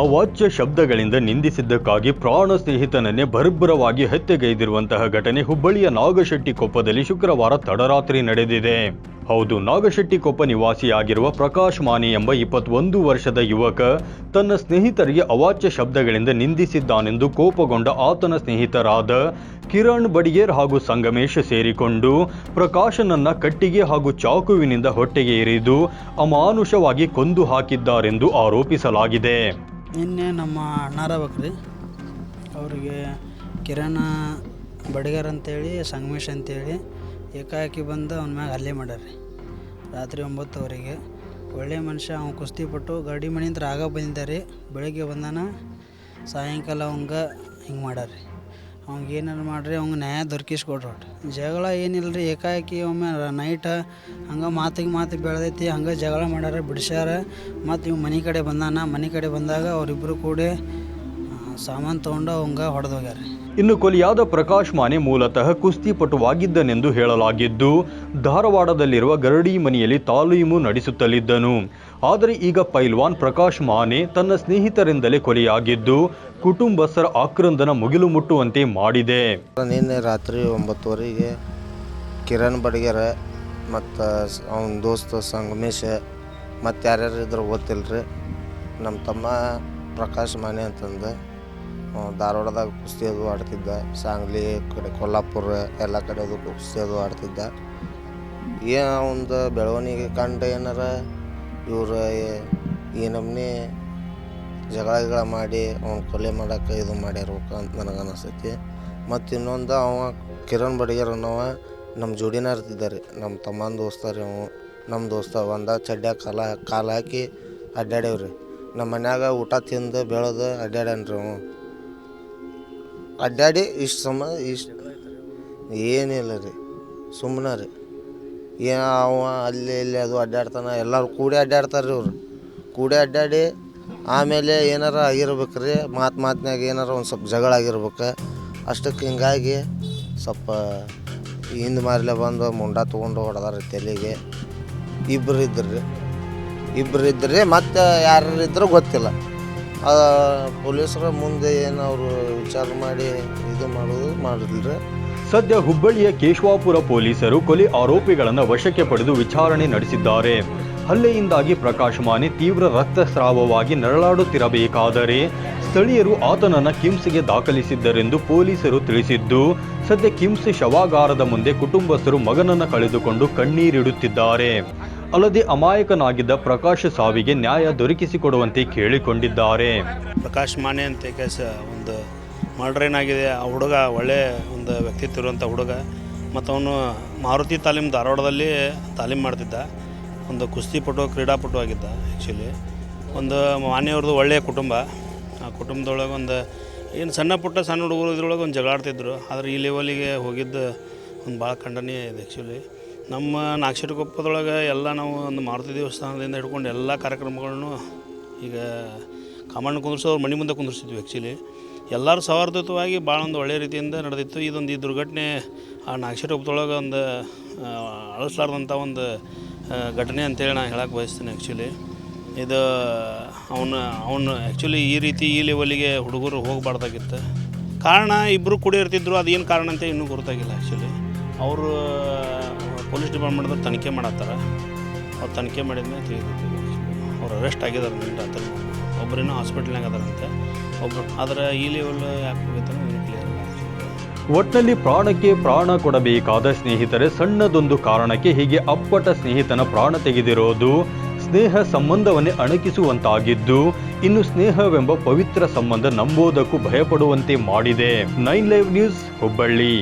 ಅವಾಚ್ಯ ಶಬ್ದಗಳಿಂದ ನಿಂದಿಸಿದ್ದಕ್ಕಾಗಿ ಪ್ರಾಣ ಸ್ನೇಹಿತನನ್ನೇ ಭರ್ಭರವಾಗಿ ಹತ್ಯೆಗೈದಿರುವಂತಹ ಘಟನೆ ಹುಬ್ಬಳ್ಳಿಯ ನಾಗಶೆಟ್ಟಿಕೊಪ್ಪದಲ್ಲಿ ಶುಕ್ರವಾರ ತಡರಾತ್ರಿ ನಡೆದಿದೆ. ಹೌದು, ನಾಗಶೆಟ್ಟಿಕೊಪ್ಪ ನಿವಾಸಿಯಾಗಿರುವ ಪ್ರಕಾಶ್ ಮಾನಿ ಎಂಬ ಇಪ್ಪತ್ತೊಂದು ವರ್ಷದ ಯುವಕ ತನ್ನ ಸ್ನೇಹಿತರಿಗೆ ಅವಾಚ್ಯ ಶಬ್ದಗಳಿಂದ ನಿಂದಿಸಿದ್ದಾನೆಂದು ಕೋಪಗೊಂಡ ಆತನ ಸ್ನೇಹಿತರಾದ ಕಿರಣ್ ಬಡಿಗೇರ್ ಹಾಗೂ ಸಂಗಮೇಶ್ ಸೇರಿಕೊಂಡು ಪ್ರಕಾಶನನ್ನ ಕಟ್ಟಿಗೆ ಹಾಗೂ ಚಾಕುವಿನಿಂದ ಹೊಟ್ಟೆಗೆ ಇರಿದು ಅಮಾನುಷವಾಗಿ ಕೊಂದು ಹಾಕಿದ್ದಾರೆಂದು ಆರೋಪಿಸಲಾಗಿದೆ. ನಿನ್ನೆ ನಮ್ಮ ಅಣ್ಣಾರ ಅವರಿಗೆ ಕಿರಣ ಬಡಿಗರ್ ಅಂತೇಳಿ, ಸಂಗಮೇಶ್ ಅಂತೇಳಿ ಏಕಾಏಕಿ ಬಂದು ಅವ್ನ ಮ್ಯಾಗ ಹಲ್ಲೆ ಮಾಡ್ಯಾರ್ರಿ ರಾತ್ರಿ ಒಂಬತ್ತುವರೆಗೆ ಒಳ್ಳೆ ಮನುಷ್ಯ ಅವ್ನು ಕುಸ್ತಿ ಪಟ್ಟು ಗಾಡಿ ಮನೆಯಿಂದ ಆಗ ಬಂದಿದ್ದಾರೆ ಬೆಳಗ್ಗೆ ಬಂದಾನ, ಸಾಯಂಕಾಲ ಅವಂಗೆ ಹಿಂಗೆ ಮಾಡ್ಯಾರ್ರಿ ಅವ್ನಿಗೆ ಏನಾರು ಮಾಡ್ರಿ, ಅವಂಗೆ ನ್ಯಾಯ ದೊರಕಿಸ್ಕೊಡ್ರಿ ಜಗಳ ಏನಿಲ್ಲ ರೀ ಏಕಾಏಕಿ ಒಮ್ಮೆ ನೈಟ ಹಂಗೆ ಮಾತಿಗೆ ಮಾತು ಬೆಳೆದೈತಿ, ಹಂಗೆ ಜಗಳ ಮಾಡ್ಯಾರ, ಬಿಡಿಸ್ಯಾರ. ಮತ್ತು ಇವ್ ಮನೆ ಕಡೆ ಬಂದಾನ, ಮನೆ ಕಡೆ ಬಂದಾಗ ಅವರಿಬ್ಬರು ಕೂಡಿ ಸಾಮಾನು ತಗೊಂಡು ಅವಂಗ ಹೊಡೆದು ಹೋಗ್ಯಾರ ಇನ್ನು ಕೊಲಿಯಾದ ಪ್ರಕಾಶ್ ಮಾನೆ ಮೂಲತಃ ಕುಸ್ತಿಪಟುವಾಗಿದ್ದನೆಂದು ಹೇಳಲಾಗಿದ್ದು ಧಾರವಾಡದಲ್ಲಿರುವ ಗರಡಿ ಮನೆಯಲ್ಲಿ ತಾಲೀಮು ನಡೆಸುತ್ತಲಿದ್ದನು. ಆದರೆ ಈಗ ಪೈಲ್ವಾನ್ ಪ್ರಕಾಶ್ ಮಾನೆ ತನ್ನ ಸ್ನೇಹಿತರಿಂದಲೇ ಕೊಲೆಯಾಗಿದ್ದು ಕುಟುಂಬಸ್ಥರ ಆಕ್ರಂದನ ಮುಗಿಲು ಮುಟ್ಟುವಂತೆ ಮಾಡಿದೆ. ನಿನ್ನೆ ರಾತ್ರಿ ಒಂಬತ್ತುವರೆಗೆ ಕಿರಣ್ ಬಡಿಗೆರ ಮತ್ತು ಅವನ ದೋಸ್ತ ಸಂಗಮೇಶ ಮತ್ತು ಯಾರ್ಯಾರು ಇದ್ರು ಗೊತ್ತಿಲ್ಲ ರೀ ನಮ್ಮ ತಮ್ಮ ಪ್ರಕಾಶ್ ಮಾನೆ ಅಂತಂದು. ಧಾರವಾಡದಾಗ ಕುಸ್ತಿ ಅದು ಆಡ್ತಿದ್ದ. ಸಾಂಗ್ಲಿ ಕಡೆ ಕೊಲ್ಲಾಪುರ ಎಲ್ಲ ಕಡೆ ಅದು ಕುಸ್ತಿ ಅದು ಆಡ್ತಿದ್ದ. ಏನು ಒಂದು ಬೆಳವಣಿಗೆ ಕಂಡು ಏನಾರ? ಇವ್ರು ಈ ನಮ್ಮನೆ ಜಗಳ ಮಾಡಿ ಅವ್ನ ಕೊಲೆ ಮಾಡೋಕೆ ಇದು ಮಾಡಿರ್ಬೇಕು ಅಂತ ನನಗೆ ಅನಿಸ್ತೈತಿ. ಮತ್ತು ಇನ್ನೊಂದು ಅವ, ಕಿರಣ್ ಬಡಿಗರ್ ಅನ್ನೋವ ನಮ್ಮ ಜೋಡಿನ ಇರ್ತಿದ್ದಾರೆ ನಮ್ಮ ತಮ್ಮನ ದೋಸ್ತ ರೀ ಅವ ನಮ್ಮ ದೋಸ್ತ ಒಂದ ಚಡ್ಡ್ಯಾಗ ಕಾಲ ಕಾಲು ಹಾಕಿ ಅಡ್ಡಾಡೇವ್ರಿ ನಮ್ಮ ಮನ್ಯಾಗ ಊಟ ತಿಂದು ಬೆಳೆದು ಅಡ್ಡಾಡ್ಯಾನ್ರಿ ಅವ ಅಡ್ಡಾಡಿ ಇಷ್ಟು ಸಮ, ಇಷ್ಟು ಏನಿಲ್ಲ ರೀ ಸುಮ್ಮನೆ ರೀ. ಏ ಅವ ಅಲ್ಲಿ ಇಲ್ಲಿ ಅದು ಅಡ್ಡಾಡ್ತಾನೆ, ಎಲ್ಲರೂ ಕೂಡಿ ಅಡ್ಡಾಡ್ತಾರೆ ರೀ ಇವ್ರು ಕೂಡಿ ಅಡ್ಡಾಡಿ ಆಮೇಲೆ ಏನಾರ ಆಗಿರ್ಬೇಕು ರೀ, ಮಾತು ಮಾತಿನಾಗ ಏನಾರ ಒಂದು ಸ್ವಲ್ಪ ಜಗಳ ಆಗಿರ್ಬೇಕು. ಅಷ್ಟಕ್ಕೆ ಹಿಂಗಾಗಿ ಸ್ವಲ್ಪ ಹಿಂದೆ ಮಾರಲೆ ಬಂದು ಮುಂಡ ತೊಗೊಂಡು ಹೊಡೆದಾರ ತಲೆಗೆ. ಇಬ್ಬರು ಇದ್ದರು ರೀ. ಇಬ್ಬರು ಇದ್ದರೆ ಮತ್ತು ಯಾರು ಇದ್ರೂ ಗೊತ್ತಿಲ್ಲ. ಆ, ಪೊಲೀಸರ ಮುಂದೆ ಏನು ಅವರು ವಿಚಾರ ಮಾಡಿ ಇದು ಮಾಡೋದು ಮಾಡಿದ್ರೆ? ಸದ್ಯ ಹುಬ್ಬಳ್ಳಿಯ ಕೇಶವಾಪುರ ಪೊಲೀಸರು ಕೊಲೆ ಆರೋಪಿಗಳನ್ನು ವಶಕ್ಕೆ ಪಡೆದು ವಿಚಾರಣೆ ನಡೆಸಿದ್ದಾರೆ. ಹಲ್ಲೆಯಿಂದಾಗಿ ಪ್ರಕಾಶ್ ಮಾನೆ ತೀವ್ರ ರಕ್ತಸ್ರಾವವಾಗಿ ನರಳಾಡುತ್ತಿರಬೇಕಾದರೆ ಸ್ಥಳೀಯರು ಆತನನ್ನ ಕಿಮ್ಸ್ಗೆ ದಾಖಲಿಸಿದ್ದರೆಂದು ಪೊಲೀಸರು ತಿಳಿಸಿದ್ದು ಸದ್ಯ ಕಿಮ್ಸ್ ಶವಾಗಾರದ ಮುಂದೆ ಕುಟುಂಬಸ್ಥರು ಮಗನನ್ನ ಕಳೆದುಕೊಂಡು ಕಣ್ಣೀರಿಡುತ್ತಿದ್ದಾರೆ. ಅಲ್ಲದೆ ಅಮಾಯಕನಾಗಿದ್ದ ಪ್ರಕಾಶ್ ಸಾವಿಗೆ ನ್ಯಾಯ ದೊರಕಿಸಿಕೊಡುವಂತೆ ಕೇಳಿಕೊಂಡಿದ್ದಾರೆ. ಪ್ರಕಾಶ್ ಮಾನೆ ಅಂತ ಕೇಸ ಒಂದು ಮರ್ಡರ್ ಏನಾಗಿದೆ? ಆ ಹುಡುಗ ಒಳ್ಳೆ ಒಂದು ವ್ಯಕ್ತಿತ್ವ ಇರುವಂಥ ಹುಡುಗ. ಮತ್ತು ಅವನು ಮಾರುತಿ ತಾಲೀಮ್ ಧಾರವಾಡದಲ್ಲಿ ತಾಲೀಮ್ ಮಾಡ್ತಿದ್ದ. ಒಂದು ಕುಸ್ತಿಪಟು, ಕ್ರೀಡಾಪಟು ಆಗಿದ್ದ ಆ್ಯಕ್ಚುಲಿ ಒಂದು ಮಾನೆಯವ್ರದ್ದು ಒಳ್ಳೆಯ ಕುಟುಂಬ. ಆ ಕುಟುಂಬದೊಳಗೆ ಒಂದು ಏನು ಸಣ್ಣ ಪುಟ್ಟ ಸಣ್ಣ ಹುಡುಗರು ಇದ್ರೊಳಗೆ ಒಂದು ಜಗಳಾಡ್ತಿದ್ರು ಆದರೆ ಈ ಲೆವೆಲಿಗೆ ಹೋಗಿದ್ದು ಒಂದು ಭಾಳ ಖಂಡನೀಯ ಇದೆ ಆ್ಯಕ್ಚುಲಿ ನಮ್ಮ ನಾಗಶೆಟ್ಟಿಕೊಪ್ಪದೊಳಗೆ ಎಲ್ಲ ನಾವು ಒಂದು ಮಾರುತಿ ದೇವಸ್ಥಾನದಿಂದ ಹಿಡ್ಕೊಂಡು ಎಲ್ಲ ಕಾರ್ಯಕ್ರಮಗಳನ್ನು ಈಗ ಕಾಮಣ್ಣ ಕುಂದ್ರಿಸೋ ಮನೆ ಮುಂದೆ ಕುಂದಿರ್ಸಿದ್ವಿ ಆ್ಯಕ್ಚುಲಿ ಎಲ್ಲರೂ ಸೌಹಾರ್ದಯುತವಾಗಿ ಭಾಳ ಒಂದು ಒಳ್ಳೆಯ ರೀತಿಯಿಂದ ನಡೆದಿತ್ತು. ಇದೊಂದು ಈ ದುರ್ಘಟನೆ ಆ ನಾಗಶೆಟ್ಟಿಕೊಪ್ಪದೊಳಗೆ ಒಂದು ಅಳಿಸ್ಲಾರ್ದಂಥ ಒಂದು ಘಟನೆ ಅಂತೇಳಿ ನಾನು ಹೇಳಕ್ಕೆ ಬಯಸ್ತೀನಿ ಆ್ಯಕ್ಚುಲಿ ಇದು ಅವನು ಅವನು ಆ್ಯಕ್ಚುಲಿ ಈ ರೀತಿ ಈ ಲೆವೆಲಿಗೆ ಹುಡುಗರು ಹೋಗಬಾರ್ದಾಗಿತ್ತು. ಕಾರಣ ಇಬ್ಬರು ಕೂಡಿ ಇರ್ತಿದ್ರು, ಅದೇನು ಕಾರಣ ಅಂತ ಇನ್ನೂ ಗೊತ್ತಾಗಿಲ್ಲ ಆ್ಯಕ್ಚುಲಿ ಅವರು ಪೊಲೀಸ್ ಡಿಪಾರ್ಟ್ಮೆಂಟ್ದವ್ರು ತನಿಖೆ ಮಾಡತ್ತಾರ. ಅವ್ರು ತನಿಖೆ ಮಾಡಿದ್ಮೇಲೆ ತಿಳಿದಿದ್ದೀವಿ ಅವ್ರು ಅರೆಸ್ಟ್ ಆಗಿದ್ದಾರೆ ನಿನ್ನ ರಾತ್ರಿ. ಒಬ್ಬರೇನೋ ಹಾಸ್ಪಿಟ್ಲ್ನಾಗ ಅದಾರಂತೆ. ಒಬ್ಬರು ಆದರೆ ಈ ಲೆವೆಲ್ ಯಾಕೆ ಹೋಗೈತೆ ಇನ್ನೂ ಕ್ಲಿಯರ್ ಒಟ್ನಲ್ಲಿ ಪ್ರಾಣಕ್ಕೆ ಪ್ರಾಣ ಕೊಡಬೇಕಾದ ಸ್ನೇಹಿತರೆ, ಸಣ್ಣದೊಂದು ಕಾರಣಕ್ಕೆ ಹೀಗೆ ಅಪ್ಪಟ ಸ್ನೇಹಿತನ ಪ್ರಾಣ ತೆಗೆದಿರೋದು, ಸ್ನೇಹ ಸಂಬಂಧವನ್ನೇ ಅಣಕಿಸುವಂತಾಗಿದ್ದು, ಇನ್ನು ಸ್ನೇಹವೆಂಬ ಪವಿತ್ರ ಸಂಬಂಧ ನಂಬೋದಕ್ಕೂ ಭಯಪಡುವಂತೆ ಮಾಡಿದೆ. Nine live news Hubballi.